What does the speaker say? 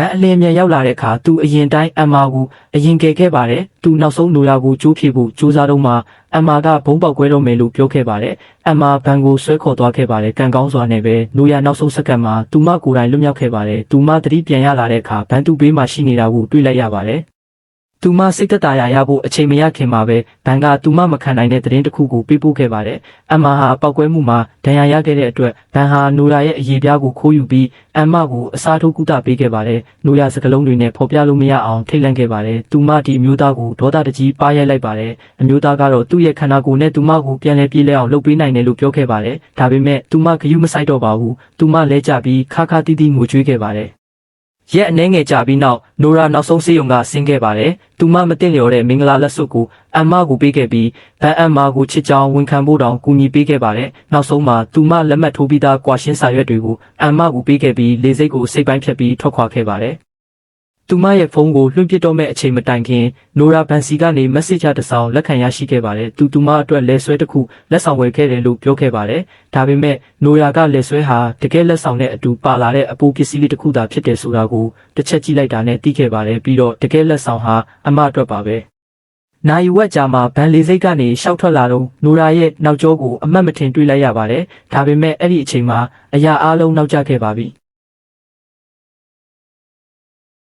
ဗန်အလင်းမြန်ရောက်လာတဲ့အခါသူအရင်တိုင်းအမ်မာကိုအရင်ကယ်ခဲ့ပါတယ်သူနောက်ဆုံးနိုရာကိုကြိုးဖြေဖို့ကြိုးစားတော့မှအမ်မာကဘုံပေါက်ကွဲတော့မယ်လို့ပြောခဲ့ပါတယ်အမ်မာဗန်ကိုဆွဲခေါ်သွားခဲ့ပါတယ်ကံကောင်းစွာနဲ့ပဲနိုရာနောက်ဆုံးစက္ကန့်မှာသူမကိုယ်တိုင်လွတ်မြောက်ခဲ့ပါတယ်သူမသတိပြန်ရလာတဲ့အခါဗန်သူဘေးမှာရှိနေတာကိုတွေ့လိုက်ရပါတယ် သူမစိတ်သက်သာရာရဖို့အချိန်မရခင်မှာပဲဘန်ကသူမမခံနိုင်တဲ့သတင်းတစ်ခုကိုပေးပို့ခဲ့ပါတယ်။အမ်မာဟာပောက်ကွဲမှုမှာဒဏ်ရာရခဲ့တဲ့အတွက်ဘန်ဟာနိုရာရဲ့အရေးပြားကိုခိုးယူပြီးအမ်မာကိုအစားထိုးကုသပေးခဲ့ပါတယ်။နိုရာစကလုံးတွေနဲ့ဖော်ပြလို့မရအောင်ထိတ်လန့်ခဲ့ပါတယ်။သူမဒီအမျိုးသားကိုဒေါသတကြီးပါရိုက်လိုက်ပါတယ်။အမျိုးသားကတော့သူ့ရဲ့ခန္ဓာကိုယ်နဲ့သူမကိုပြန်လဲပြေးလဲအောင်လုပ်ပေးနိုင်တယ်လို့ပြောခဲ့ပါတယ်။ဒါပေမဲ့သူမဂယုမဆိုင်တော့ပါဘူး။သူမလဲကျပြီးခါခါတီးတီးငိုကြွေးခဲ့ပါတယ်။ ရက်အနှဲငယ်ကြာပြီးနောက်နိုရာနောက်ဆုံးစေယုံကဆင်းခဲ့ပါတယ်။သူမမတင်လျော်တဲ့မင်္ဂလာလက်စွပ်ကိုအမ်မကိုပေးခဲ့ပြီးဗန်အမ်မာကိုချစ်ချောင်းဝန်ခံဖို့တောင်ကူညီပေးခဲ့ပါတယ်။နောက်ဆုံးမှာသူမလက်မှတ်ထိုးပြီးသားကွာရှင်းစာရွက်တွေကိုအမ်မကိုပေးခဲ့ပြီးလေစိတ်ကိုစိတ်ပိုင်းဖြတ်ပြီးထွက်ခွာခဲ့ပါတယ်။ သူမရဲ့ဖုန်းကိုလွှင့်ပစ်တော့မဲ့အချိန်မတိုင်ခင်နိုရာဘန်စီကနေမက်ဆေ့ချာတစ်စောင်လက်ခံရရှိခဲ့ပါတယ်။သူသူမအတွက်လက်ဆွဲတစ်ခုလက်ဆောင်ဝယ်ခဲ့တယ်လို့ပြောခဲ့ပါတယ်။ဒါပေမဲ့နိုရာကလက်ဆွဲဟာတကယ်လက်ဆောင်နဲ့အတူပါလာတဲ့အပူပစ္စည်းလေးတစ်ခုသာဖြစ်တယ်ဆိုတာကိုတစ်ချက်ကြည့်လိုက်တာနဲ့သိခဲ့ပါတယ်။ပြီးတော့တကယ်လက်ဆောင်ဟာအမအတွက်ပါပဲ။နိုင်ဝက်ကြာမှာဗန်လေးစိတ်ကနေရှောက်ထွက်လာတော့နိုရာရဲ့နောက်ကျောကိုအမတ်မထင်တွေ့လိုက်ရပါတယ်။ဒါပေမဲ့အဲ့ဒီအချိန်မှာအရာအလုံးနောက်ကျခဲ့ပါပြီ။